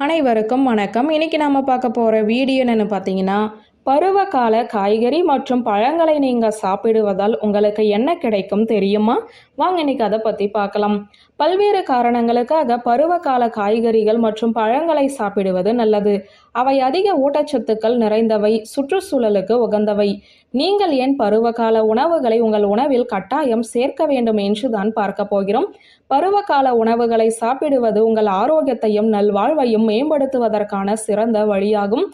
அனைவருக்கும் வணக்கம். இன்றைக்கி நம்ம பார்க்க போகிற வீடியோ என்னென்னு பார்த்தீங்கன்னா பருவகால காய்கறி மற்றும் பழங்களை நீங்கள் சாப்பிடுவதால் உங்களுக்கு என்ன கிடைக்கும் தெரியுமா? வாங்க இன்னைக்கு அதை பற்றி பார்க்கலாம். பல்வேறு காரணங்களுக்காக பருவகால காய்கறிகள் மற்றும் பழங்களை சாப்பிடுவது நல்லது. அவை அதிக ஊட்டச்சத்துக்கள் நிறைந்தவை சுற்றுச்சூழலுக்கு உகந்தவை. நீங்கள் ஏன் பருவகால உணவுகளை உங்கள் உணவில் கட்டாயம் சேர்க்க வேண்டும் என்று தான் பார்க்க போகிறோம். பருவகால உணவுகளை சாப்பிடுவது உங்கள் ஆரோக்கியத்தையும் நல்வாழ்வையும் மேம்படுத்துவதற்கான சிறந்த வழியாகும்.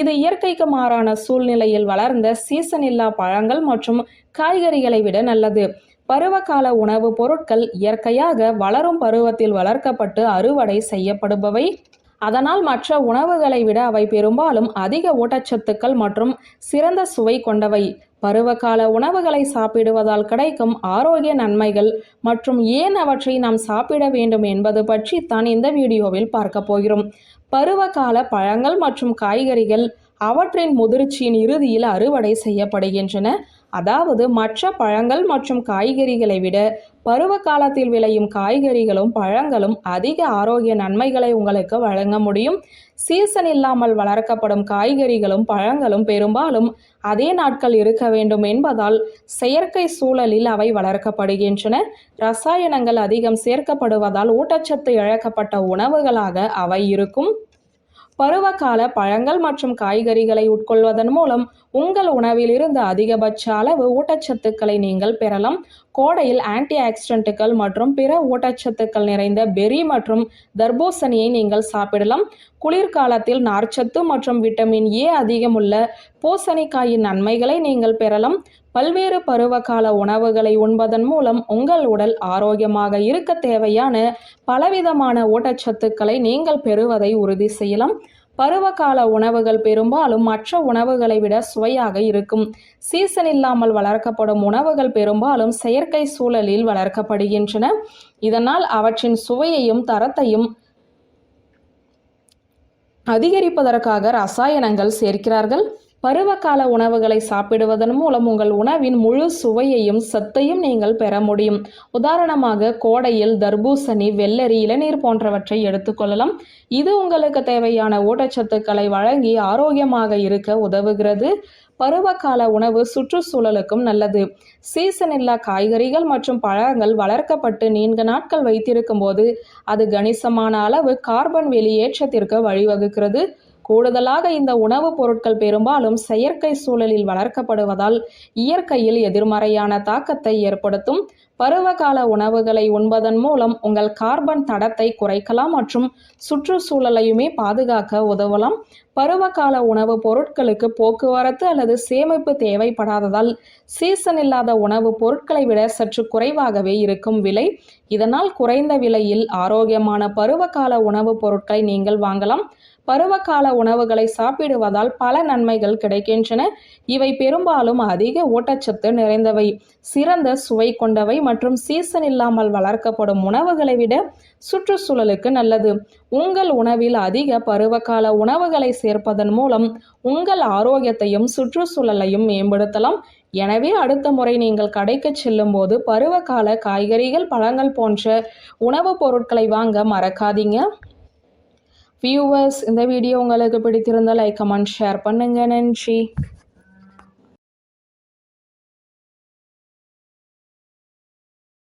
இது இயற்கைக்கு மாறான சூழ்நிலையில் வளர்ந்த சீசன் இல்லா பழங்கள் மற்றும் காய்கறிகளை விட நல்லது. பருவகால உணவுப் பொருட்கள் இயற்கையாக வளரும் பருவத்தில் வளர்க்கப்பட்டு அறுவடை செய்யப்படுபவை. அதனால் மற்ற உணவுகளை விட அவை பெரும்பாலும் அதிக ஊட்டச்சத்துக்கள் மற்றும் சிறந்த சுவை கொண்டவை. பருவகால உணவுகளை சாப்பிடுவதால் கிடைக்கும் ஆரோக்கிய நன்மைகள் மற்றும் ஏன் அவற்றை நாம் சாப்பிட வேண்டும் என்பது பற்றி தான் இந்த வீடியோவில் பார்க்க போகிறோம். பருவகால பழங்கள் மற்றும் காய்கறிகள் அவற்றின் முதிர்ச்சியின் இறுதியில் அறுவடை செய்யப்படுகின்றன. அதாவது மற்ற பழங்கள் மற்றும் காய்கறிகளை விட பருவ காலத்தில் விளையும் காய்கறிகளும் பழங்களும் அதிக ஆரோக்கிய நன்மைகளை உங்களுக்கு வழங்க முடியும். சீசன் இல்லாமல் வளர்க்கப்படும் காய்கறிகளும் பழங்களும் பெரும்பாலும் அதே நாட்கள் இருக்க வேண்டும் என்பதால் செயற்கை சூழலில் அவை வளர்க்கப்படுகின்றன. ரசாயனங்கள் அதிகம் சேர்க்கப்படுவதால் ஊட்டச்சத்து இழக்கப்பட்ட உணவுகளாக அவை இருக்கும். பருவகால பழங்கள் மற்றும் காய்கறிகளை உட்கொள்வதன் மூலம் உங்கள் உணவில் இருந்து அதிகபட்ச அளவு ஊட்டச்சத்துக்களை நீங்கள் பெறலாம். கோடையில் ஆன்டி ஆக்சிடென்ட்டுகள் மற்றும் பிற ஊட்டச்சத்துக்கள் நிறைந்த பெரி மற்றும் தர்பூசணியை நீங்கள் சாப்பிடலாம். குளிர்காலத்தில் நார்ச்சத்து மற்றும் விட்டமின் ஏ அதிகமுள்ள பூசணிக்காயின் நன்மைகளை நீங்கள் பெறலாம். பல்வேறு பருவகால உணவுகளை உண்பதன் மூலம் உங்கள் உடல் ஆரோக்கியமாக இருக்க தேவையான பலவிதமான ஊட்டச்சத்துக்களை நீங்கள் பெறுவதை உறுதி செய்யலாம். பருவகால உணவுகள் பெரும்பாலும் மற்ற உணவுகளை விட சுவையாக இருக்கும். சீசன் இல்லாமல் வளர்க்கப்படும் உணவுகள் பெரும்பாலும் செயற்கை சூழலில் வளர்க்கப்படுகின்றன. இதனால் அவற்றின் சுவையையும் தரத்தையும் அதிகரிப்பதற்காக ரசாயனங்கள் சேர்க்கிறார்கள். பருவகால உணவுகளை சாப்பிடுவதன் மூலம் உங்கள் உணவின் முழு சுவையையும் சத்தையும் நீங்கள் பெற முடியும். உதாரணமாக கோடையில் தர்பூசணி வெள்ளரி இளநீர் போன்றவற்றை எடுத்துக்கொள்ளலாம் இது உங்களுக்கு தேவையான ஊட்டச்சத்துக்களை வழங்கி ஆரோக்கியமாக இருக்க உதவுகிறது. பருவகால உணவு சுற்றுச்சூழலுக்கும் நல்லது. சீசன் இல்லா காய்கறிகள் மற்றும் பழங்கள் வளர்க்கப்பட்டு நீண்ட நாட்கள் வைத்திருக்கும் போது அது கணிசமான அளவு கார்பன் வெளியேற்றத்திற்கு வழிவகுக்கிறது. கூடுதலாக இந்த உணவுப் பொருட்கள் பெரும்பாலும் செயற்கை சூழலில் வளர்க்கப்படுவதால் இயற்கையில் எதிர்மறையான தாக்கத்தை ஏற்படுத்தும் பருவகால உணவுகளை உண்பதன் மூலம் உங்கள் கார்பன் தடத்தை குறைக்கலாம் மற்றும் சுற்றுச்சூழலையுமே பாதுகாக்க உதவலாம். பருவகால உணவுப் பொருட்களுக்கு போக்குவரத்து அல்லது சேமிப்பு தேவைப்படாததால் சீசன் இல்லாத உணவுப் பொருட்களை விட சற்று குறைவாகவே இருக்கும் விலை. இதனால் குறைந்த விலையில் ஆரோக்கியமான பருவகால உணவுப் பொருட்களை நீங்கள் வாங்கலாம். பருவகால உணவுகளை சாப்பிடுவதால் பல நன்மைகள் கிடைக்கின்றன. இவை பெரும்பாலும் அதிக ஊட்டச்சத்து நிறைந்தவை சிறந்த சுவை கொண்டவை மற்றும் சீசன் இல்லாமல் வளர்க்கப்படும் உணவுகளை விட சுற்றுச்சூழலுக்கு நல்லது. உங்கள் உணவில் அதிக பருவகால உணவுகளை சேர்ப்பதன் மூலம் உங்கள் ஆரோக்கியத்தையும் சுற்றுச்சூழலையும் மேம்படுத்தலாம். எனவே அடுத்த முறை நீங்கள் கடைக்கு செல்லும் போது பருவகால காய்கறிகள் பழங்கள் போன்ற உணவுப் பொருட்களை வாங்க மறக்காதீங்க. வியூவர்ஸ் இந்த வீடியோ உங்களுக்கு பிடித்திருந்தால் லைக் கமெண்ட் ஷேர் பண்ணுங்க. நன்றி.